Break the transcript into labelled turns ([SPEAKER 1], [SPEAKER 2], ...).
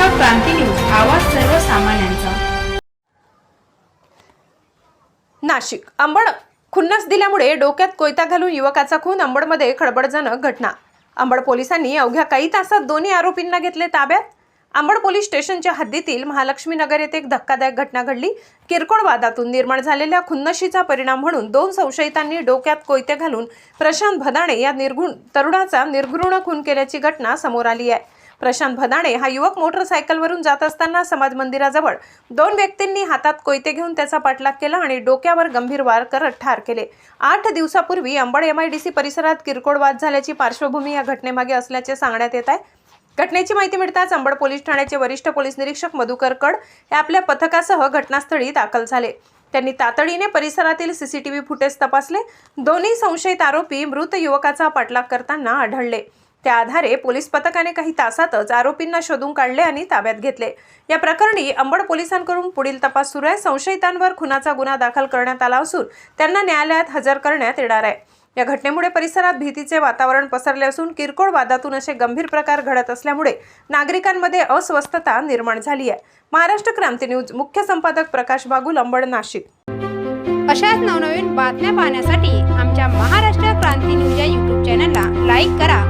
[SPEAKER 1] क्रांती news आवाज सर्वसामान्यांचा.
[SPEAKER 2] नाशिक अंबड. खुन्नस दिल्यामुळे डोक्यात कोयता घालून युवकाचा खून अंबडमध्ये खळबळजनक घटना. अंबड पोलिसांनी अवघ्या काही तासात दोन्ही आरोपींना घेतले ताब्यात. अंबड पोलीस स्टेशनच्या हद्दीतील महालक्ष्मी नगर येथे एक धक्कादायक घटना घडली. किरकोळ वादातून निर्माण झालेल्या खुन्नशीचा परिणाम म्हणून दोन संशयितांनी डोक्यात कोयते घालून प्रशांत भदाणे या निर्गुण तरुणाचा निर्घृण खून केल्याची घटना समोर आली आहे. प्रशांत भदाणे हा युवक मोटरसायकलवरून जात असताना समाज मंदिराजवळ. दोन व्यक्तींनी हातात कोयते घेऊन त्याचा पाठलाग केला आणि डोक्यावर गंभीर वार करत ठार केले. आठ दिवसापूर्वी अंबड एमआयडीसी परिसरात किरकोळ वाद झाल्याची पार्श्वभूमी या घटनेमागे असल्याचे सांगण्यात येत आहे. घटनेची माहिती मिळताच अंबड पोलीस ठाण्याचे वरिष्ठ पोलीस निरीक्षक मधुकर कड हे आपल्या पथकासह घटनास्थळी दाखल झाले. त्यांनी तातडीने परिसरातील सीसीटीव्ही फुटेज तपासले. दोन्ही संशयित आरोपी मृत युवकाचा पाठलाग करताना आढळले. त्या आधारे पोलीस पथकाने काही तासातच आरोपींना शोधून काढले आणि ताब्यात घेतले. या प्रकरणी अंबड पोलिसांकडून पुढील तपास सुरू आहे. संशयितांवर खुनाचा गुन्हा दाखल करण्यात आला असून त्यांना न्यायालयात हजर करण्यात येणार आहे. या घटनेमुळे परिसरात भीतीचे वातावरण पसरले असून किरकोळ वादातून असे गंभीर प्रकार घडत असल्यामुळे नागरिकांमध्ये अस्वस्थता निर्माण झाली आहे. महाराष्ट्र क्रांती न्यूज मुख्य संपादक प्रकाश बागुल अंबड नाशिक.
[SPEAKER 3] अशाच नवनवीन बातम्या पाहण्यासाठी आमच्या महाराष्ट्र क्रांती न्यूज या यूट्यूब चॅनलला लाईक करा.